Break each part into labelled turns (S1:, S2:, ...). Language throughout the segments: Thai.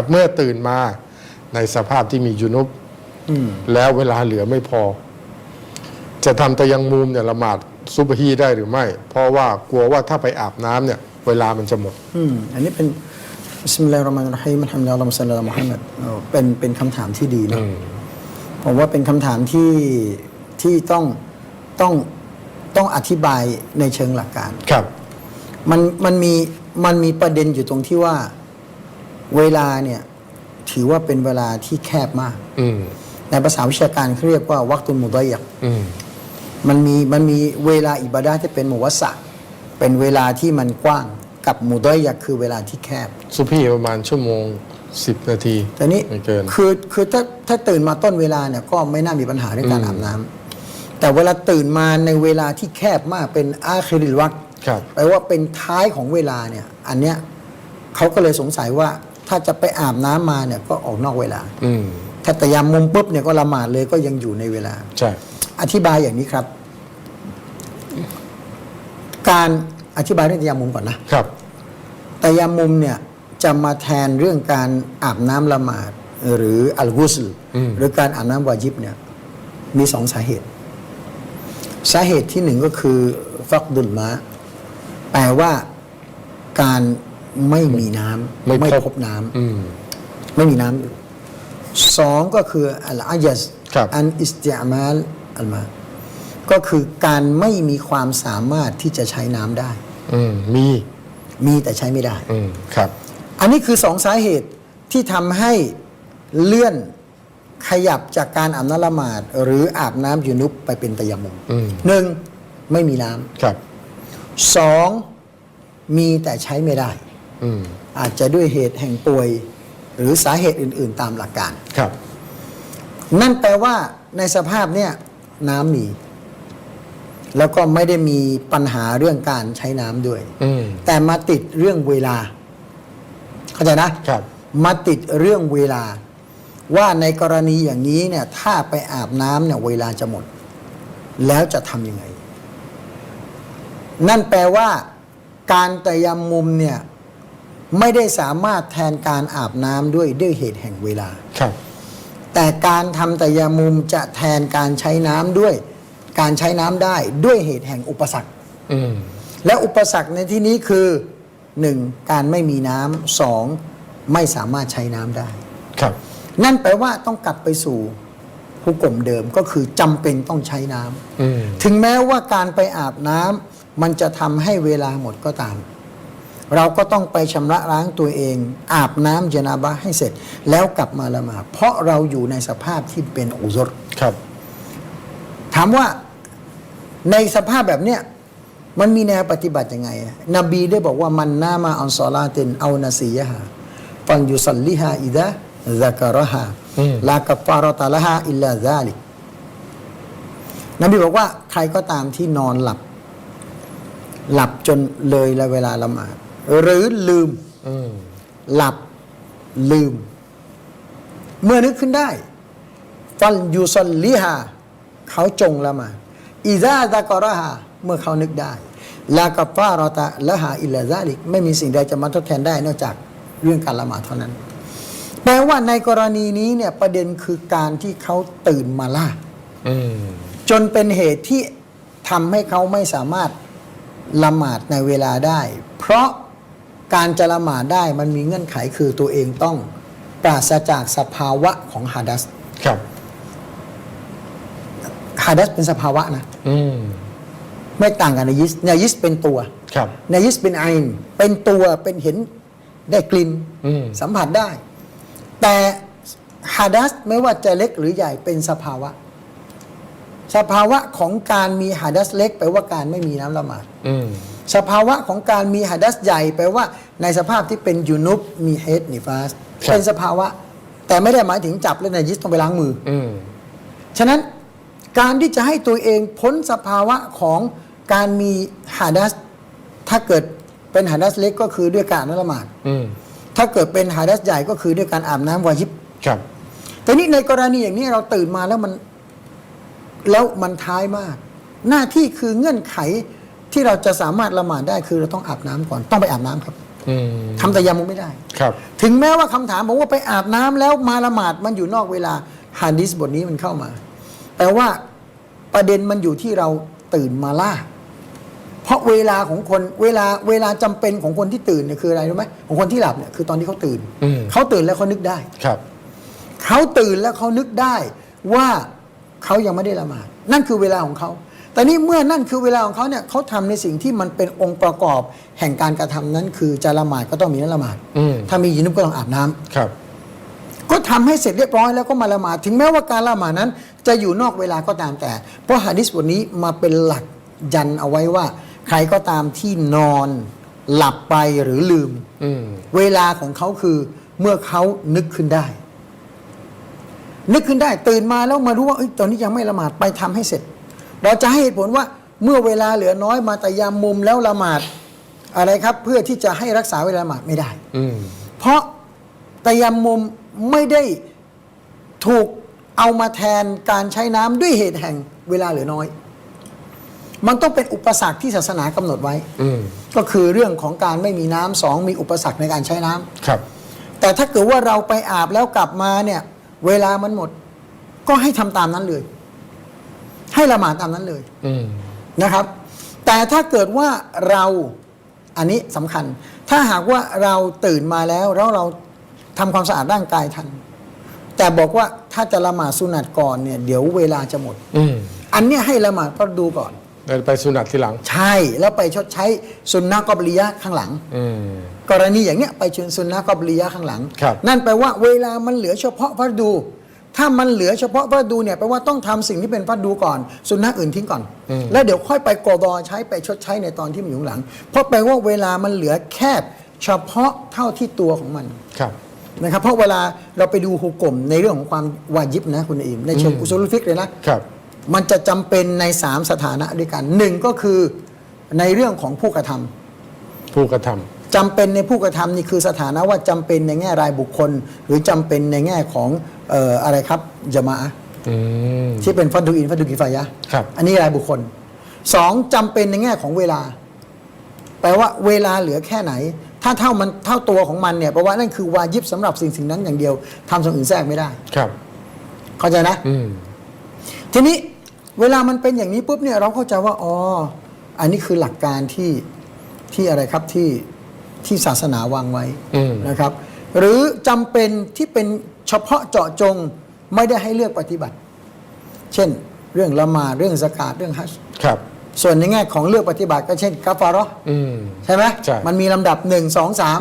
S1: ครับเมื่อตื่นมาในสภาพที่มียุนุบ
S2: อืม
S1: แล้วเวลาเหลือไม่พอ จะทำตะยังมุมเนี่ยละหมาดซุบฮีได้หรือไม่ เพราะว่ากลัวว่าถ้าไปอาบน้ำเนี่ย เวลามันจะหมด
S2: อืมอันนี้เป็นบิสมิลลาฮิรเราะห์มานิรเราะฮีมอัลฮัมดุลิลลาฮ์อัลลอฮุมศ็อลลัลลอฮุอะลัยฮิมุฮัมมัดเออเป็นเป็นคำถามที่ดีนะ
S1: อืม
S2: ผมว่าเป็นคำถามที่ที่ต้องต้องต้องอธิบายในเชิงหลักการ
S1: ครับ
S2: มันมันมีมันมีประเด็นอยู่ตรงที่ว่า เวลาเนี่ยถือว่าเป็นเวลาที่แคบมาก
S1: อืม
S2: ในภาษาวิชาการเขาเรียกว่าวักตุลมุดอยก
S1: อืม
S2: มันมีมันมีเวลาอิบาดะห์ที่เป็นมุวัสสะเป็นเวลาที่มันกว้างกับมุดอยกคือเวลาที่แคบ
S1: ซุบฮีประมาณชั่วโมงสิบนาที
S2: แต่นี้
S1: ไม่เกิน
S2: คือคือถ้าถ้าตื่นมาต้นเวลาเนี่ยก็ไม่น่ามีปัญหาเรื่องการ
S1: อืม
S2: อาบน้ำแต่เวลาตื่นมาในเวลาที่แคบมากเป็นอาคิริลวัก
S1: ครับ
S2: แปลว่าเป็นท้ายของเวลาเนี่ย อันเนี้ยเขาก็เลยสงสัยว่า ถ้าจะไปอาบน้ำมาเนี่ยก็ออกนอกเวลา
S1: อืม
S2: ถ้าแต่ยามมุมปุ๊บเนี่ยก็ละหมาดเลยก็ยังอยู่ในเวลา
S1: ใช่
S2: อธิบายอย่างนี้ครับ การอธิบายเรื่องตะยามมุมก่อนนะครับตะยามมุมเนี่ยจะมาแทนเรื่องการอาบน้ำละหมาดหรืออัลกุสล
S1: อืม
S2: หรือการอาบน้ำวาจิบเนี่ย มีสองสาเหตุ สาเหตุที่หนึ่งก็คือฟักดุลมะแปลว่าการ ไม่มีน้ำ
S1: ไม่พบ
S2: พบน้ำ
S1: อืม
S2: ไม่มีน้ำอยู่สองก็คืออัลอายัส
S1: ครับ
S2: อันอิสติอามัลอัลมา ก็คือการไม่มีความสามารถที่จะใช้น้ำได้
S1: อืมมี
S2: มีแต่ใช้ไม่ได้
S1: อืมครับ
S2: อันนี้คือสองสาเหตุที่ทำให้เลื่อนขยับจากการอาบน้ำละหมาด หรืออาบน้ำยูนุบไปเป็นตะยมมุม
S1: อืม
S2: หนึ่งไม่มีน้ำ
S1: ครับ
S2: สองมีแต่ใช้ไม่ได้
S1: อืม
S2: อาจจะด้วยเหตุแห่งป่วย หรือสาเหตุอื่น ๆ ตามหลักการ
S1: ครับ
S2: นั่นแปลว่าในสภาพเนี่ยน้ำมี แล้วก็ไม่ได้มีปัญหาเรื่องการใช้น้ำด้วย
S1: อืม
S2: แต่มาติดเรื่องเวลา เข้าใจนะ
S1: ครับ
S2: มาติดเรื่องเวลา ว่าในกรณีอย่างนี้เนี่ย ถ้าไปอาบน้ำเนี่ยเวลาจะหมด แล้วจะทำยังไง นั่นแปลว่า การตะยำมุมเนี่ย ไม่ได้สามารถแทนการอาบน้ำด้วยด้วยเหตุแห่งเวลา
S1: ครับ
S2: แต่การทำตะยามุมจะแทนการใช้น้ำด้วย การใช้น้ำได้ด้วยเหตุแห่งอุปสรรค
S1: อืม
S2: และอุปสรรคในที่นี้คือหนึ่งการไม่มีน้ำสองไม่สามารถใช้น้ำได้
S1: ครับ
S2: นั่นแปลว่าต้องกลับไปสู่ผู้กลมเดิมก็คือจำเป็นต้องใช้น้ำ
S1: อืม
S2: ถึงแม้ว่าการไปอาบน้ำมันจะทำให้เวลาหมดก็ตาม เราก็ต้องไปชำระล้างตัวเอง อาบน้ำเจนาบะให้เสร็จ แล้วกลับมาละหมาดเพราะเราอยู่ในสภาพที่เป็นอุซร
S1: ครับ
S2: ถามว่าในสภาพแบบเนี้ยมันมีแนวปฏิบัติยังไงอะนบีได้บอกว่ามันนามาอันซอลาตินเอานาซียะฮาฟันยุสัลลิฮาอิดะซะกะรฮา
S1: อืม
S2: ลากัฟฟารอตะละฮาอิลลาซาลิกนบีบอกว่าใครก็ตามที่นอนหลับ หลับจนเลยละเวลาละหมาด หรือลืมหลับลืม เมื่อนึกขึ้นได้ ฟัลยูซอลลิฮาเขาจงละหมาดอิซาตะกอรฮาเมื่อเขานึกได้ลากัฟฟารอตะละฮาอิลลาซาลิกไม่มีสิ่งใดจะมาทดแทนได้นอกจากเรื่องการละหมาดเท่านั้นแปลว่าในกรณีนี้เนี่ยประเด็นคือการที่เขาตื่นมาล่าจนเป็นเหตุที่ทำให้เขาไม่สามารถละหมาดในเวลาได้ เพราะ การจะละหมาดได้มันมีเงื่อนไขคือตัวเองต้องปราศจากสภาวะของฮาดัส
S1: ครับ
S2: ฮาดัสเป็นสภาวะนะ
S1: อืม
S2: ไม่ต่างกันในยิสในยิสเป็นตัว
S1: ครับ
S2: ในยิสเป็นไอน์เป็นตัวเป็นเห็นได้กลิ่น
S1: อืม
S2: สัมผัสได้ แต่ฮาดัสไม่ว่าจะเล็กหรือใหญ่เป็นสภาวะ สภาวะของการมีฮาดัสเล็กแปลว่าการไม่มีน้ำละหมาด
S1: อืม
S2: สภาวะของการมีหัดัสใหญ่แปลว่าในสภาพที่เป็นยูนุบมีเฮดนิฟาส
S1: ครับ
S2: เป็นสภาวะ แต่ไม่ได้หมายถึงจับแล้วในยิสต้องไปล้างมือ
S1: อืม
S2: ฉะนั้นการที่จะให้ตัวเองพ้นสภาวะของการมีหัดัส ถ้าเกิดเป็นหัดัสเล็กก็คือด้วยการละหมาด
S1: อืม
S2: ถ้าเกิดเป็นหัดัสใหญ่ก็คือด้วยการอาบน้ำวาญิบ
S1: ครับ
S2: แต่นี่ในกรณีอย่างนี้เราตื่นมาแล้วมัน แล้วมันท้ายมาก หน้าที่คือเงื่อนไข ที่เราจะสามารถละหมาดได้คือเราต้องอาบน้ำก่อนต้องไปอาบน้ำครับ
S1: อืม
S2: ทำตะยามุมไม่ได้
S1: ครับ
S2: ถึงแม้ว่าคำถามบอกว่าไปอาบน้ำแล้วมาละหมาดมันอยู่นอกเวลาฮะดิษบทนี้มันเข้ามาแต่ว่าประเด็นมันอยู่ที่เราตื่นมาล่า เพราะเวลาของคนเวลาเวลาจำเป็นของคนที่ตื่นเนี่ยคืออะไรรู้ไหมของคนที่หลับเนี่ยคือตอนที่เขาตื่น
S1: อืม
S2: เขาตื่นแล้วเขานึกได้
S1: ครับ
S2: เขาตื่นแล้วเขานึกได้ว่าเขายังไม่ได้ละหมาด นั่นคือเวลาของเขา แต่นี่เมื่อนั่นคือเวลาของเขาเนี่ยเขาทำในสิ่งที่มันเป็นองค์ประกอบแห่งการกระทำนั้น คือจะละหมาดก็ต้องมีนัละหมาด
S1: อืม
S2: ถ้ามียินุบก็ต้องอาบน้ำ
S1: ครับ
S2: ก็ทำให้เสร็จเรียบร้อยแล้วก็มาละหมาดถึงแม้ว่าการละหมาดนั้น จะอยู่นอกเวลาก็ตามแต่ เพราะหะดิษบทนี้มาเป็นหลักยันเอาไว้ว่า ใครก็ตามที่นอนหลับไปหรือลืม
S1: อืม
S2: เวลาของเขาคือ เมื่อเขานึกขึ้นได้ นึกขึ้นได้ ตื่นมาแล้วมารู้ว่าเอ้ยตอนนี้ยังไม่ละหมาดไปทำให้เสร็จ เราจะให้เหตุผลว่าเมื่อเวลาเหลือน้อยมาแต่ยามมุมแล้วละหมาดอะไรครับ เพื่อที่จะให้รักษาเวลาละหมาดไม่ได้
S1: อืม
S2: เพราะตะยามมุมไม่ได้ถูกเอามาแทนการใช้น้ำด้วยเหตุแห่งเวลาเหลือน้อย มันต้องเป็นอุปสรรคที่ศาสนากำหนดไว้
S1: อืม
S2: ก็คือเรื่องของการไม่มีน้ำสองมีอุปสรรคในการใช้น้ำ
S1: ครับ
S2: แต่ถ้าเกิดว่าเราไปอาบแล้วกลับมาเนี่ย เวลามันหมด ก็ให้ทำตามนั้นเลย ให้ละหมาดตามนั้นเลย
S1: อืม
S2: นะครับ แต่ถ้าเกิดว่าเราอันนี้สำคัญ ถ้าหากว่าเราตื่นมาแล้วแล้วเราทำความสะอาดร่างกายทัน แต่บอกว่าถ้าจะละหมาดสุนัตก่อนเนี่ย เดี๋ยวเวลาจะหมด
S1: อืม
S2: อันเนี้ยให้ละหมาดก็ดูก่อน
S1: แล้วไปสุนัตทีหลัง
S2: ใช่แล้วไปชดใช้สุนนะกอบลียะห์ข้างหลัง
S1: อืม
S2: กรณีอย่างเนี้ยไปชนสุนนะกอบลียะห์ข้างหลัง
S1: ครับ
S2: นั่นแปลว่าเวลามันเหลือเฉพาะฟัดดู ถ้ามันเหลือเฉพาะฟัดดูเนี่ยแปลว่าต้องทำสิ่งที่เป็นฟัดดูก่อน สุนนะอื่นทิ้งก่อน
S1: อืม
S2: แล้วเดี๋ยวค่อยไปกอดอใช้ไปชดใช้ในตอนที่มันอยู่ข้างหลัง เพราะแปลว่าเวลามันเหลือแค่เฉพาะเท่าที่ตัวของมัน
S1: ครับ
S2: นะครับเพราะเวลาเราไปดูฮุกกลมในเรื่องของความวาญิบนะคุณอิมในเชิง
S1: อืม
S2: อุซูลุฟิกเลยนะ
S1: ครับ
S2: มันจะจำเป็นในสามสถานะด้วยกันหนึ่งก็คือในเรื่องของผู้กระทำ
S1: ผู้กระท
S2: จำเป็นในผู้กระทำนี่คือสถานะว่าจำเป็นในแง่รายบุคคล หรือจำเป็นในแง่ของ เอ่ออะไรครับจามะอะห์ำ
S1: อืม
S2: ที่เป็นฟัดดูอินฟัดดูกิฟายะห์
S1: ครับ
S2: อันนี้รายบุคคลสองจำเป็นในแง่ของเวลา แปลว่าเวลาเหลือแค่ไหน ถ้าเท่ามันเท่าตัวของมันเนี่ยแปลว่านั่นคือวาญิบสำหรับสิ่งสิ่งนั้นอย่างเดียวทำสิ่งอื่นแทรกไม่ได้
S1: ครับ
S2: เข้าใจนะ
S1: อืม
S2: ทีนี้เวลามันเป็นอย่างนี้ปุ๊บเนี่ยเราเข้าใจว่าอ๋ออันนี้คือหลักการที่ที่อะไรครับที่ที่ศาสนาวางไว้
S1: อืม
S2: นะครับ หรือจำเป็นที่เป็น เฉพาะเจาะจงไม่ได้ให้เลือกปฏิบัติ เช่น เรื่องละหมาดเรื่องสกาดเรื่องฮัจญ์
S1: ครับ
S2: ส่วนในแง่ของเลือกปฏิบัติก็เช่นกัฟฟาเราะห์
S1: อืม
S2: ใช่ไหม
S1: ใช่
S2: มันมีลำดับหนึ่งสองสาม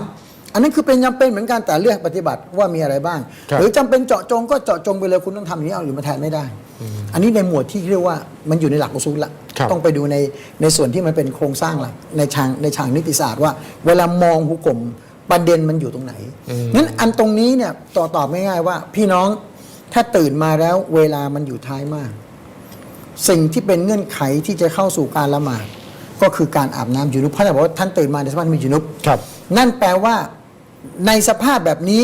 S2: อันนั้นคือเป็นจำเป็นเหมือนกันแต่เลือกปฏิบัติว่ามีอะไรบ้าง
S1: ครับ
S2: หรือจำเป็นเจาะจงก็เจาะจงไปเลยคุณต้องทำอย่างนี้เอาอื่นมาแทนไม่ได้ อันนี้ในหมวดที่เรียกว่ามันอยู่ในหลักอุซูลละ
S1: ครับ
S2: ต้องไปดูในในส่วนที่มันเป็นโครงสร้างหลักในทางในทางนิติศาสตร์ว่า เวลามองหุกกลม ประเด็นมันอยู่ตรงไหนงั้นอันตรงนี้เนี่ยต่อตอบง่ายๆว่า พี่น้องถ้าตื่นมาแล้วเวลามันอยู่ท้ายมาก สิ่งที่เป็นเงื่อนไขที่จะเข้าสู่การละหมาดก็คือการอาบน้ำยูนุบเพราะท่านบอกว่าท่านตื่นมาในสภาพที่มียูนุบ
S1: ครับ
S2: นั่นแปลว่าในสภาพแบบนี้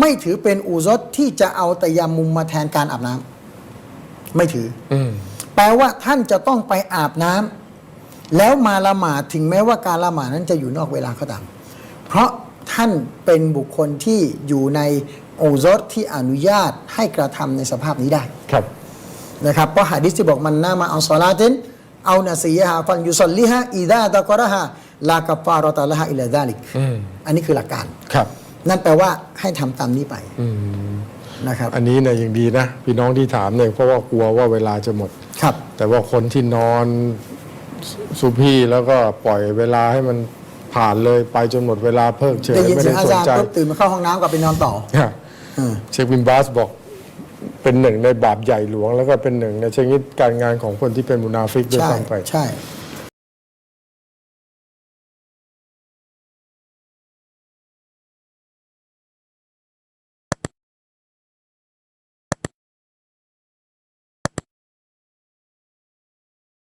S2: ไม่ถือเป็นอูซดที่จะเอาแต่ยามุมมาแทนการอาบน้ำไม่ถือ
S1: อืม
S2: แปลว่าท่านจะต้องไปอาบน้ำแล้วมาละหมาดถึงแม้ว่าการละหมาดนั้นจะอยู่นอกเวลาก็ตามเพราะ ท่านเป็นบุคคลที่อยู่ในอูซดที่อนุญาตให้กระทำในสภาพนี้ได้
S1: ครับ
S2: นะครับเพราะหะดิษที่บอกมันนามาเอาซอลาตินเอานาซียะฮาฟันยุสลลิฮะอีดาตะกอระฮะลากัฟฟารอตะละฮะอิลาดาลิก
S1: อืม
S2: อันนี้คือหลักการ
S1: ครับ
S2: นั่นแปลว่าให้ทำตามนี้ไป
S1: อืม
S2: นะครับ
S1: อันนี้เนี่ยยังดีนะ พี่น้องที่ถามเนี่ยเพราะว่ากลัวว่าเวลาจะหมด
S2: ครับ
S1: แต่ว่าคนที่นอนสุพี่แล้วก็ปล่อยเวลาให้มัน ผ่านเลยไปจนหมดเวลาเพิกเฉย
S2: ได้ยิน
S1: ไม่
S2: เสีย
S1: ได้
S2: งอา
S1: สน
S2: จารย์
S1: ใจ
S2: ปุ๊บตื่นมาเข้าห้องน้ำกลับไปนอนต่อ
S1: ฮะ
S2: อืม
S1: เชควินบาสบอก เป็นหนึ่งในบาปใหญ่หลวง แล้วก็เป็นหนึ่งในชนิดการงานของคนที่เป็นมุนาฟิกด้วย
S2: ใช่
S1: ซ้ำไป
S2: ใช่